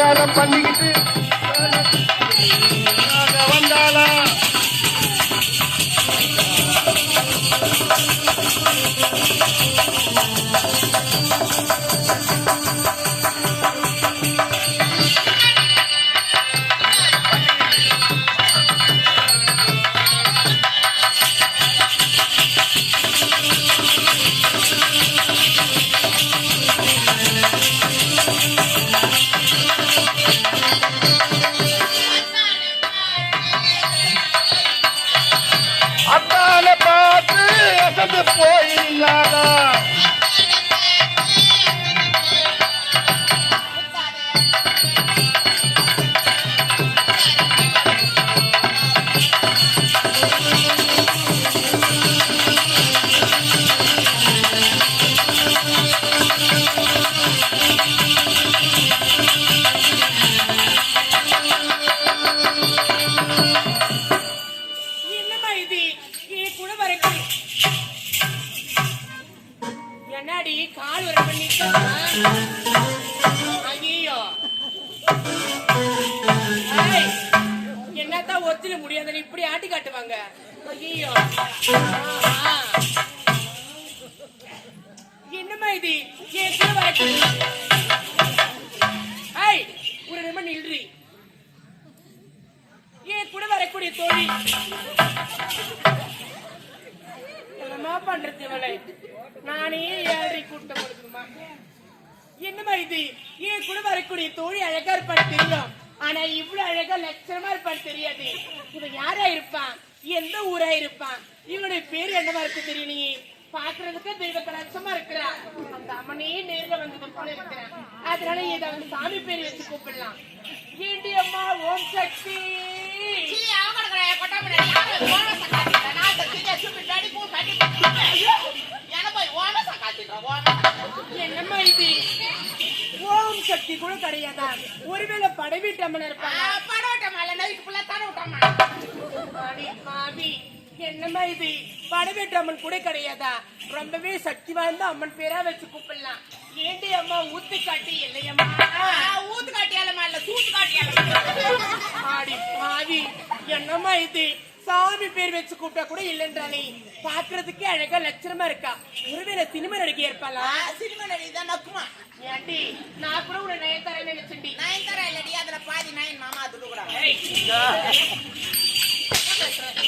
அலங்காரம் பண்ணிக்கிட்டு நாங்க வந்தாளா அத்தான ஒத்தில முடியாத இப்படி ஆட்டி காட்டுவாங்க. ஐயோ. என்னம்மா இது? கூட ஒரு நிமிடம் நில்றி. என் கூட வரக்கூடிய தோழி. என்னமா பண்றது இவளை? நானே ஏழரை கூட்டம் கொடுக்குமா என்னமா இது? என் கூட வரக்கூடிய தோழி அழகா இருப்பான்னு தெரியும் ஆனா இவ்வளவு அழகா லட்சணமா இருப்பான்னு தெரியாது. இவன் யாரா இருப்பான்? எந்த ஊரா இருப்பான்? இவனுடைய பேர் என்னவா இருக்கு தெரியலையே பாக்குறதுக்கு தெய்வ கலாச்சமா இருக்கிறா அந்த அம்மனே நேர்ல வந்தது போல இருக்கிறான் அதனால ஏதாவது சாமி பேர் வச்சு கூப்பிடலாம். ஏண்டி அம்மா ஓம் சக்தி. என்னம்மா இது? ஓம் சக்தி கூட கிடையாதா ஒருவேளை படைவீட்டு அம்மன் இருப்பாங்க அடி பாவி என்னம்மா இது படைவீட்டு அம்மன் கூட கிடையாதா? ரொம்பவே சக்தி வாய்ந்த அம்மன் பேரா வச்சு கூப்பிடலாம். ஏண்டி அம்மா ஊத்து காட்டி இல்லையம்மா ஆடி பாவி என்னம்மா இது சாமி பேர் வச்சு கூப்பிட்டா கூட இல்லைன்றானே பாக்குறதுக்கே அழகா லட்சணமா இருக்கா. ஒருவேளை சினிமா நடிகை இருப்பாளா? ஏண்டி நான் கூட உன்னை நயன்தாரா நினைச்சுண்டி ஏய்! அடி பாவி இவனை அடிக்கிற வலிக்கல உனக்கு ஏன்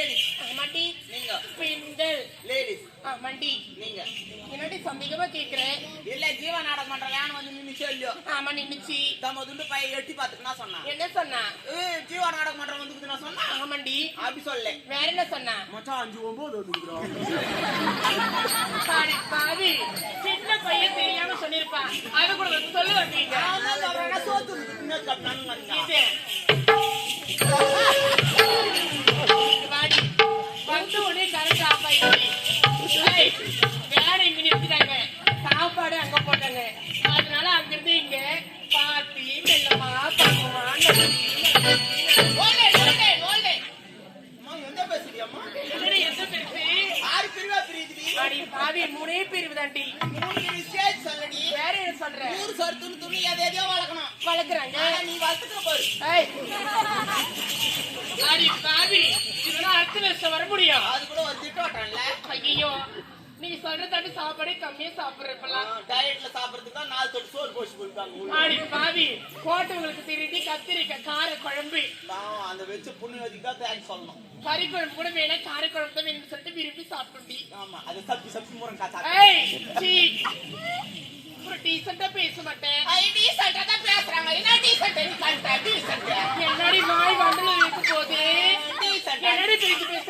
பெண்கள் லேடிஸ் ஆமாண்டி பெண்கள் ஆமாண்டி என்னடி சந்தேகமா கேக்குறேன் இல்ல ஜீவ நாடகம் பண்றேன் வந்து நின்னு சொல்லியோ ஆமா நின்னுச்சு தம்ம துண்டு பைய எட்டி பாத்துட்டு சொன்னான் என்ன சொன்னா ஜீவ நாடகம் பண்றவன் வந்து நான் சொன்னா ஆமாண்டி அப்படி சொல்ல வேற என்ன சொன்னா மச்சான் அஞ்சு ஒன்பது பாவி சின்ன பையன் தெரியாம சொல்லிருப்பான் அது கூட வந்து சொல்ல வந்தீங்க நான் தான் சொல்றேன் சோத்து கட்டணும் தாண்டி மூணு சொல்லடி வேற என்ன சொல்ற? ஊர் சோறு துணி துணி எதை எதையோ வளர்க்கணும். வளர்க்குறாங்க. ஆனா நீ வளர்த்துக்க பாரு. ஏய். அடி பாவி? இதெல்லாம் அடுத்த வருஷம் வர முடியும். அது கூட ஒரு திட்டோட்டம்ல ஐயோ நீ சொல்றதாண்டி சாப்பாடே கம்மியா சாப்பிடுறப்பெல்லாம். டயட்ல சாப்பிடறதுக்கு தான் நாலு தொட்டு சோறு போச்சு உள்ள. ஆடி பாவி கோட்டவங்களுக்கு திருடி கத்திரிக்காய் கார குழம்பு அந்த வச்சு புண்ணியவதிக்கு தான் தேங்க்ஸ் சொல்லணும். கறி குழம்பு கூட வேணாம் கார குழம்பு தான் வேணும்னு சொல்லிட்டு விரும்பி சாப்பிடுடி ஆமா அது சப்பி சப்பி முறம் காசா ஏய் சீ. ஒரு டீசெண்டா பேச மாட்டேன். ஐ டீசெண்டா தான் பேசுறாங்க. என்ன டீசெண்ட் நீ டீசெண்ட் என்னடி வாய் வண்டல இருக்கு போது டீசெண்ட் என்னடி பேச்சு பேசுறேன்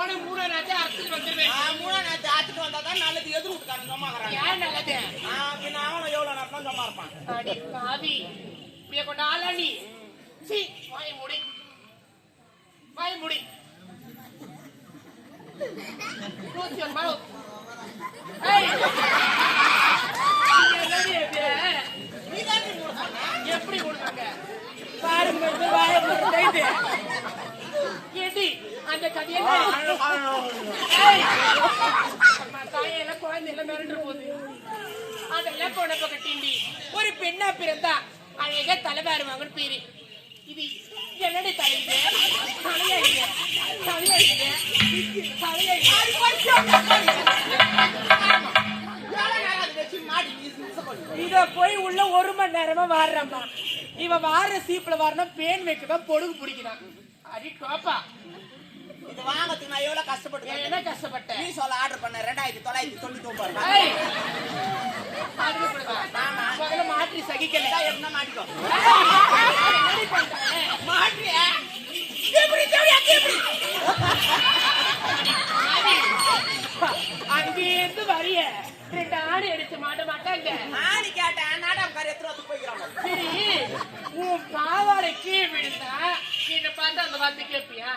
போன மூணு நாச்சு அறுத்துட்டு வந்துருவேன் மூணா நேத்து ஆத்துட்டு வந்தாதான் நல்லது. எதிர் வீட்டுக்காரன் சும்மாக்குறாங்க. ஏன் நல்லது? பின்ன அவனும் எவ்வளவு நேரம் சும்மா இருப்பான்? அடி பாவி. இப்படியே கொண்டு ஆளா நீ? சீ வாய் மூடி. வாய் மூடி. Close your mouth. Hey! இங்க என்னடி இது? நீதான் நீ மூணு சொன்ன. எப்படி கொடுத்தாங்க பாருங்க இந்த வாயை மூடிட்டு. ஏடி அந்த கதையெல்லாம் ஏய்! அம்மா, தாயெல்லாம் குழந்தை எல்லாம் மிரண்டு போகுது அதெல்லாம் போன ஒரு பெண்ணா பிறந்தா அழகா தலைவாருவாங்கன்னு பேரு இது என்னடி தலை இது? தலையா இது. தலையா இது. தலையா இது. இத. போய் உள்ள ஒரு மணி நேரமா வாடுறம்மா இவன் வாடுற சீப்புல வாரணும் பேன் வைக்கதான் பொடுகு பிடிக்கிறான் அடி டோப்பா இது வாங்கறதுக்கு நான் எவ்வளவு கஷ்டப்பட்டு என்ன கஷ்டப்பட்ட? நீ சொல்ல ஆர்டர் பண்ண ரெண்டாயிரத்தி தொள்ளாயிரத்தி தொண்ணூத்தி ஒன்பது மாற்றி சகிக்கல. எப்படின்னா மாட்டிக்கோ? மாட்டியா எப்படி எப்படி? வரிய. ரெண்டு ஆடு அடிச்சு மாட்ட மாட்டாங்க ஆணி கேட்டேன். நாடகம் எத்தனை வந்து போய்க்கிறாங்க. சரி உன் பாவாடை கீழே விழுந்தா என்ன பார்த்து அந்த வார்த்தை கேட்பியா?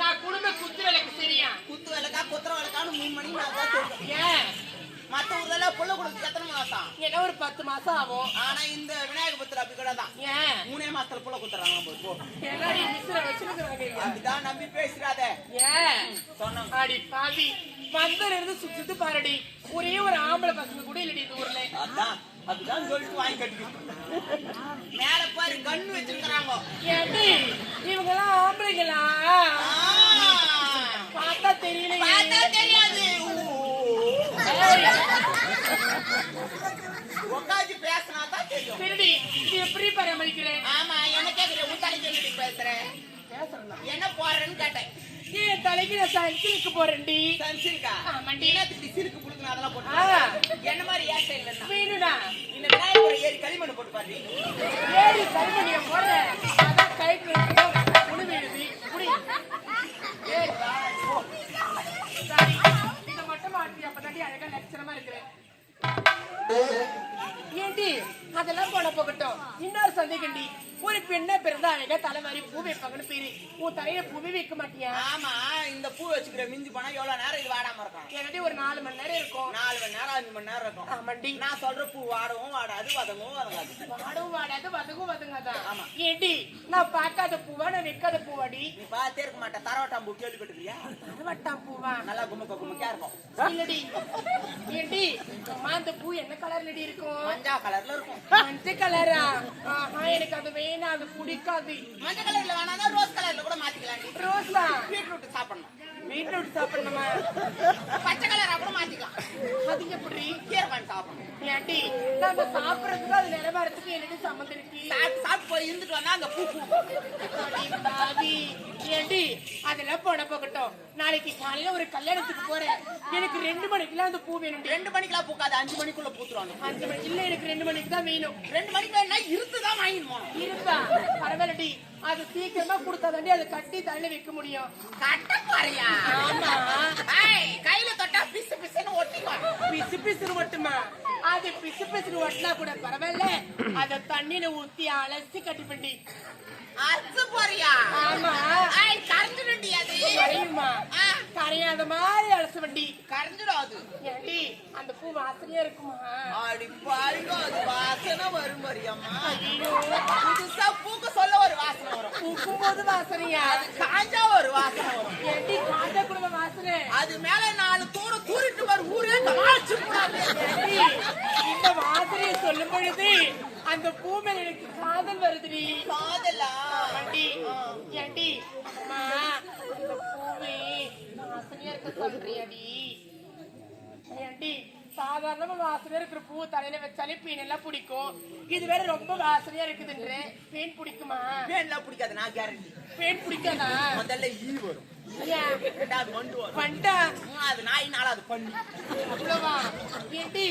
நான் குடும்ப குத்து விளக்கு சரியா? குத்து வேலைக்கா குத்துற வேலைக்கான்னு மூணு மணிக்கு நான் தான் ஏன்? மத்த ஊர்ல புள்ள கொடுத்து எத்தனை மாசம்? என்ன ஒரு பத்து மாசம் ஆகும்? ஆனா இந்த விநாயக புத்திர அப்படி கூட தான். ஏன்? மூணே மாசத்துல புள்ள குத்துறாங்க மிஸ்ர வச்சிருக்கிறாங்க அப்படிதான் நம்பி பேசுறாத. ஏன்? சொன்னோம். அடி பாவி. வந்தல இருந்து சுத்து பாருடி ஒரே ஒரு ஆம்பளை பசங்க கூட இல்லடி இந்த ஊர்ல. அதான் அதுதான் சொல்லிட்டு வாங்கி கட்டிக்கிட்டு. மேல பாரு கண்ணு வச்சிருக்கிறாங்க. ஏண்டி இவங்க எல்லாம் ஆம்பளைங்களா பார்த்தா தெரியல பார்த்தா தெரியாது. உட்காந்து பேசினா தான் தெரியும். திருடி இது எப்படி பராமரிக்கிறேன் ஆமா என்ன கேக்குறேன் உன் தலைக்கு பேசுறேன் என்ன போடுறேன்னு தலைக்கு நான் சைக்கிளுக்கு போறேன்டி சன்சிருக்கா ஆமாண்டி. என்னத்துக்கு சிறுக்கு புடுக்கணும் அதெல்லாம். போட்டு என்ன மாதிரி ஏன் இல்லைன்னா வேணுடா இந்த விநாயகர் ஏறி களிமண் போட்டு பாரு. போடுறேன். அதான் கைக்கு உணவு எழுதி குடி ஏய், வா, போ. சரி, இதை மட்டும் மாற்றி அப்பதாண்டி அழகா லட்சணமா இருக்கிறேன். ஏண்டி? அதெல்லாம் போன போகட்டும். இன்னொரு சந்தேகண்டி ஒரு பெண்ணை பிறந்தா அழகா தலை மாதிரி பூ வைப்பாங்கன்னு பேரு. உன் தலையில பூவே வைக்க மாட்டியா? ஆமா இந்த பூ வச்சுக்கிற மிஞ்சி போனா எவ்வளவு நேரம் இது வாடாம இருக்கும் என்னடி ஒரு நாலு மணி நேரம் இருக்கும். நாலு மணி நேரம் அஞ்சு மணி நேரம் இருக்கும். ஆமாண்டி. நான் சொல்ற பூ வாடவும் வாடாது வதங்கவும் வதங்காது. வாடவும் வாடாது வதகும் வதங்காதான் ஆமா. ஏண்டி நான் பார்க்காத பூவா நான் வைக்காத பூவாடி? நீ பார்த்தே இருக்க மாட்டேன் தரவட்டாம் பூ கேள்விப்பட்டிருக்கியா? வட்டாம் பூவா? நல்லா குமுக்க குமுக்கா இருக்கும். இல்லடி. ஏண்டி அம்மா அந்த பூ என்ன கலர்லடி இருக்கும்? மஞ்சா கலர்ல இருக்கும். மஞ்சள் கலரா? ஆஹா எனக்கு அது வேணாம் அது பிடிக்காது. மஞ்சள் கலர்ல வேணாம் ரோஸ் கலர்ல கூட மாத்திக்கலாம் பீட்ரூட் சாப்பிடணும். விட்டு சாப்பிடணுமா? பச்சை கலரா கூட மாத்திக்கலாம். அது எப்படி? சாப்பிடணும். ஏண்டி நம்ம சாப்பிடறதுக்கு அது நிலவரத்துக்கு எனக்கு சம்மந்தம் இருக்கு? சாப்பிட்டு சாப்பிட்டு போய் இருந்துட்டு வந்தா அங்க பூ பூ. ஏண்டி அதெல்லாம் போன போகட்டும். நாளைக்கு காலையில ஒரு கல்யாணத்துக்கு போறேன். எனக்கு ரெண்டு மணிக்கெல்லாம் அந்த பூ வேணும் ரெண்டு மணிக்கெல்லாம் பூக்காது. அஞ்சு மணிக்குள்ள பூத்துருவாங்க அஞ்சு மணி இல்ல எனக்கு ரெண்டு மணிக்கு தான் வேணும். ரெண்டு மணிக்கு வேணா இருத்து தான் வாங்கிட்டு போகணும் இருப்பா பரவாயில்லடி அது சீக்கிரமா கொடுத்தாதாண்டி அதை கட்டி தலையில வைக்க முடியும். கட்ட பாரியா ஆமா. கையில தொட்டா பிசு பிசுன்னு ஒட்டிக்கும் பிசு பிசுறு மட்டுமா அது பிசு பிசுறு ஒட்டினா கூட பரவாயில்ல. அத தண்ணியில ஊத்தி அலசி கட்டி பண்ணி. அறுத்து போறியா? ஆமா. ஏய் கரைஞ்சிடுண்டி அது. கரையுமா கரையாத மாதிரி அலச வண்டி. கரைஞ்சிடும் அது. ஏண்டி அந்த பூ வாசனையா இருக்குமா? அடி பாருங்க அது வாசனை வரும் மரியம்மா ஐயோ. புதுசா பூக்க சொல்ல ஒரு வாசனை வரும். பூக்கும் போது வாசனையா? அது காஞ்சா ஒரு வாசனை வரும். ஏண்டி காஞ்ச குடும்ப வாசனை? அது மேல நாலு தூரம் தூரிட்டு வரும். ஊரே ஏண்டி, இந்த வாசனையை சொல்லும் பொழுது அந்த பூ மேல எனக்கு காதல் வருதுடி. காதலா? ஆண்டி ஏண்டி? அம்மா அந்த பூவே வாசனையா இருக்க சொல்றியாடி? ஏண்டி சாதாரணமா வாசனையா இருக்கிற பூ தலையில வச்சாலே பீன் எல்லாம் பிடிக்கும். இது வேற ரொம்ப வாசனையா இருக்குதுன்ற பேன் பிடிக்குமா? வேணா பிடிக்காது நான் கேரண்டி பேன் பிடிக்காதா? முதல்ல ஈ வரும்? ரெண்டாவது மண்டு வரும் பண்ணிட்டா மூணாவது நாய் நாலாவது பண்ணு. அவ்வளவா ஏண்டி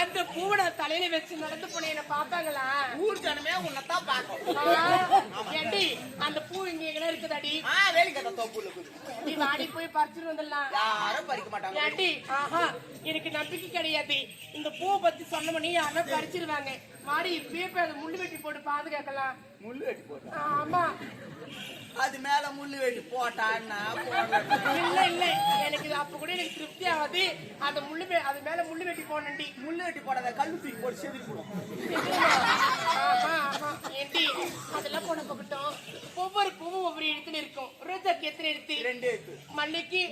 அந்த பூவை நான் தலையில வச்சு நடந்து போன என்ன பாப்பாங்களா ஊர் ஜனமே உன்னைத்தான் பார்க்கும். ஆ, ஏண்டி அந்த பூ இங்க இருக்குதாடி? ஆ வேலிக்கட்ட தோப்புல இருக்குது நீ வாடி போய் பறிச்சுட்டு வந்துடலாம். யாரும் பறிக்க மாட்டாங்க. ஏண்டி ஆஹா எனக்கு நம்பிக்கை கிடையாது. இந்த பூவை பத்தி சொன்னமணி யாரா பறிச்சிருவாங்க. மாடி இப்பயே முள்ளு வெட்டி போட்டு பாதுகாக்கலாம். முள்ளு வெட்டி போட்டா. ஆமா. அது மேல முள்ளு வெட்டி போட்டான்னா. இல்ல இல்ல. எனக்கு அப்ப கூட எனக்கு திருப்தி ஆகாது. அந்த முள்ளு அது மேல முள்ளு வெட்டி போனண்டி முள்ளு வெட்டி போடாத கல்லு தூக்கி போட்டு செதுக்கி போடும். ஏண்டி அதெல்லாம் போன பக்கட்டும் ஒவ்வொரு பூவும் ஒவ்வொரு இடத்துல இருக்கும். ரோஜாக்கு எத்தனை எடுத்து ரெண்டு எடுத்து மல்லிக்கு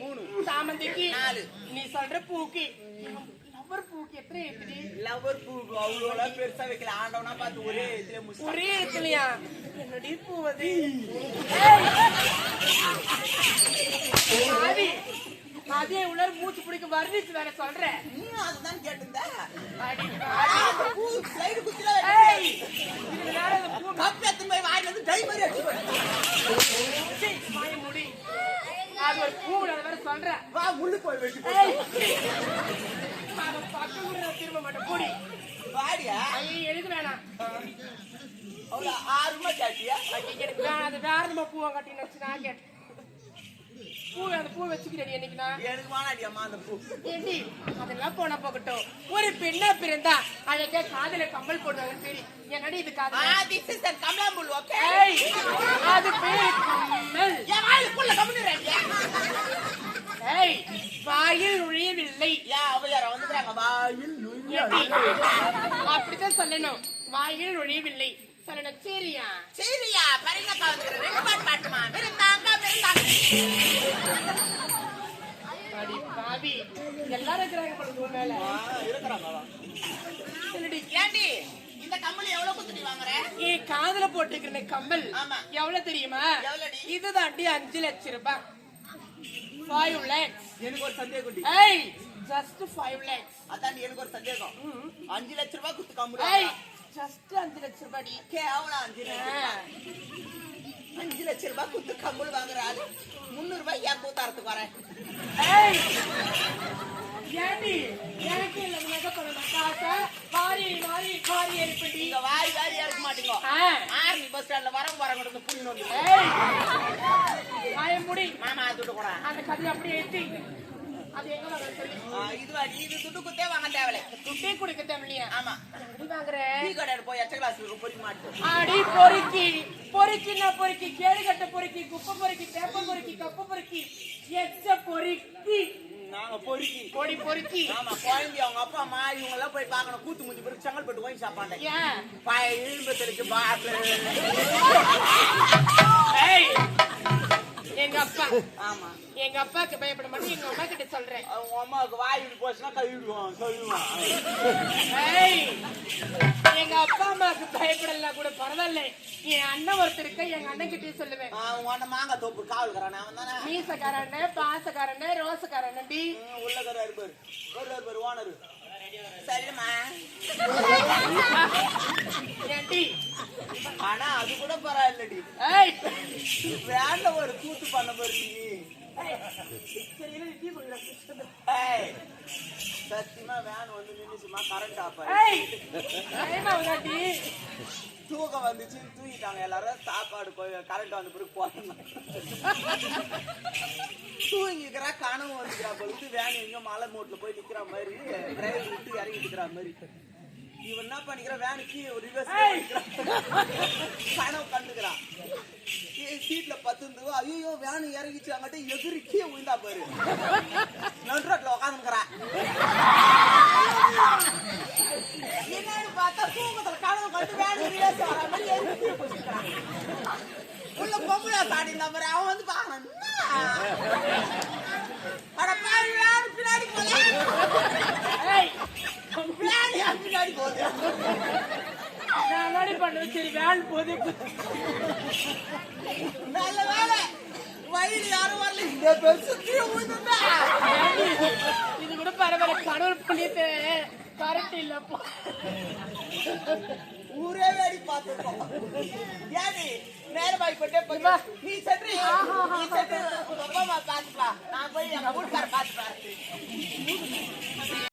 சாமந்திக்கு. நாலு. நீ சொல்ற பூக்கு லவ்வர் பூக்கு எத்தனை எடுத்துடி லவர் பூ அவ்வளோ பெருசா வைக்கல. ஆண்டவனா பார்த்து ஒரே இதுல முஸ்லிம் ஒரே இடத்துலயா? என்னடி பூ அது? அதே உலர் மூச்சு பிடிக்க வர்ணிச்சு வேற சொல்றேன் அதுதான் கேட்டிருந்த. அடி பூ சைடு குத்தில ஏய் இதுக்கு நேரம் அந்த பூ கப் எத்தனை போய் வாயில இருந்து டை மாதிரி அடிச்சு அது ஒரு பூ நான் வேற சொல்றேன். வா முள்ளு போய் வெட்டி போடு. அவன் பக்கம் கூட திரும்ப மாட்டேன். கூடி வாடியா? ஐயோ வேணாம். அவ்வளோ கேட்டியா? ஐயோ, எனக்கு வேணாம். அது வேறமா பூவை கட்டின்னு நான் கேட்டேன். பூ அந்த பூ வச்சுக்கிறேன் என்னைக்கு நான் எனக்கு அந்த பூ. ஏண்டி அதெல்லாம் போனா போகட்டும். ஒரு பெண்ணா பிறந்தா அழகா காதுல கம்மல் போடுவாங்கன்னு சரி. என்னடி இது ஆ காதல திஸ் இஸ் கமலாம்புல் ஓகே ஏய் அது பேரு கம்மல். என் வாயிலுக்குள்ள கம்முனுறாங்க ஏய் வாயில் நுழையவில்லை. ஏன் அவையார வந்துக்கிறாங்க. வாயில்? அப்படித்தான் சொல்லணும். வாயில் நுழையவில்லை. சொல்லணும் சரியா? சரியா பரிணக்கா வந்துக்கிறேன் பாட்டுமா? விருந்தாங்க காதுல போட்டுக்கிற கம்மல். எவ்வளவு தெரியுமா? இதுதாண்டி அஞ்சு லட்சம் ரூபாய். ஃபைவ் லேக்ஸ் எனக்கு ஒரு சந்தேகம் ஏய் ஜஸ்ட் ஃபைவ் லேக்ஸ் அதாண்டி எனக்கு ஒரு சந்தேகம். அஞ்சு லட்ச ரூபாய் குத்து கம்மல் ஏய் ஜஸ்ட் அஞ்சு லட்சம் ரூபாய். கேவலம் அஞ்சு லட்ச ரூபாய். அஞ்சு லட்ச ரூபாய் குத்து கம்மல் வாங்குற ஆளு. முந்நூறு ரூபாய் ஏன் கூத்தாரத்துக்கு வரேன் ஏண்டி? எனக்கு இல்ல நகை பண்ணணும் காசை வாரி வாரி வாரி எழுப்பி நீங்க வாரி வாரி மாட்டீங்க. ஆர்மி பஸ் ஸ்டாண்ட்ல வரவங்க வரவங்க இருந்து மாமா கூட அந்த கதையை அப்படியே சொல்லி? இது துட்டு குத்தே வாங்க தேவையில்ல. துட்டே கொடுக்க தேவையில்லையா ஆமா. வாங்குற? டீ கடையில போய் எச்ச கிளாஸ் பொறிக்க மாட்டோம் அடி பொறுக்கி. பொறுக்கின்னா பொறுக்கி. கேடுகட்ட பொறுக்கி குப்பை பொறுக்கி தேப்ப பொறுக்கி கப்ப பொறுக்கி. எச்ச பொறுக்கி. நாங்க பொறுக்கி. பொடி பொறுக்கி. ஆமா குழந்தை அவங்க அப்பா அம்மா இவங்க எல்லாம் போய் பார்க்கணும். கூத்து முடிஞ்ச பிறகு செங்கல்பட்டு வாங்கி சாப்பாண்டேன் ஏன்? பாய இழும்பத்திற்கு பாட்டு ஏய் எங்க அப்பா. ஆமா. எங்க அப்பாக்கு பயப்பட மாட்டேன் எங்க அம்மா கிட்ட சொல்றேன். அவங்க அம்மாவுக்கு வாய் இப்படி போச்சுன்னா கழுவிடுவான் ஏய் எங்க அப்பா அம்மாக்கு பயப்படலாம் கூட பரவாயில்ல. என் அண்ணன் ஒருத்தர் இருக்க எங்க அண்ணன் கிட்டே சொல்லுவேன். அவங்க அண்ணன் மாங்காய் தோப்பு காவல்கிறானே அவன் தானே? மீசக்காரண்ண பாசக்காரண்ண ரோசக்காரண்ண டி. உள்ளக்கரா இருப்பாரு வருவார் பேர்? ஓனர். சரிம்மா. ஆனா அது கூட பரவாயில்லடி ஏய். வேண்ட ஒரு கூத்து பண்ண பாரு சத்தியமா வேன் வந்து நின்னுச்சுமா கரண்ட் ஆஃப் தூக்கம் வந்துச்சு தூங்கிட்டாங்க எல்லாரும் சாப்பாடு கரண்ட் வந்த பிறகு போறோம் தூங்கிக்கிறா கனவு வந்துக்கிறா பொழுது வேன் எங்க மலை மூட்டில் போய் நிக்கிற மாதிரி டிரைவர் விட்டு இறங்கி நிக்கிற மாதிரி இவன் என்ன பண்ணிக்கிற வேனு கீழே ஒரு ரிவர்ஸ் கனவு கண்டுக்கிறான் சீட்ல பத்து ஐயோ வேன் இறங்கிச்சு அங்கிட்ட எதிரி கீழே விழுந்தா பாரு. நன்றாட்டில் உட்காந்துக்கிறான் என்னன்னு பார்த்தா தூக்கத்துல கனவு கண்டு வேன் ரிவர்ஸ் வர மாதிரி எதிரி கீழே பிடிச்சிக்கிறான் உள்ள பொம்பளை சாடி மாதிரி அவன் வந்து பாக்கணும் அட பாரு வேன் பின்னாடி போல பின்னாடி போகுது? பண்ணது சரி வேன் போது நல்ல வேலை. வயல் யாரும் வரல. இந்த பெருசு இது கூட பரவாயில்ல. கடவுள் பண்ணிட்டு கரெக்ட் இல்லப்போ ஊரே வேடி பார்த்துருக்கோம் ஏடி நேரமாய் போட்டே போய் நீ சென்று நீ சென்று அப்பா அம்மா பாத்துப்பா நான் போய் எங்க வீட்டுக்கார பாத்துப்பாரு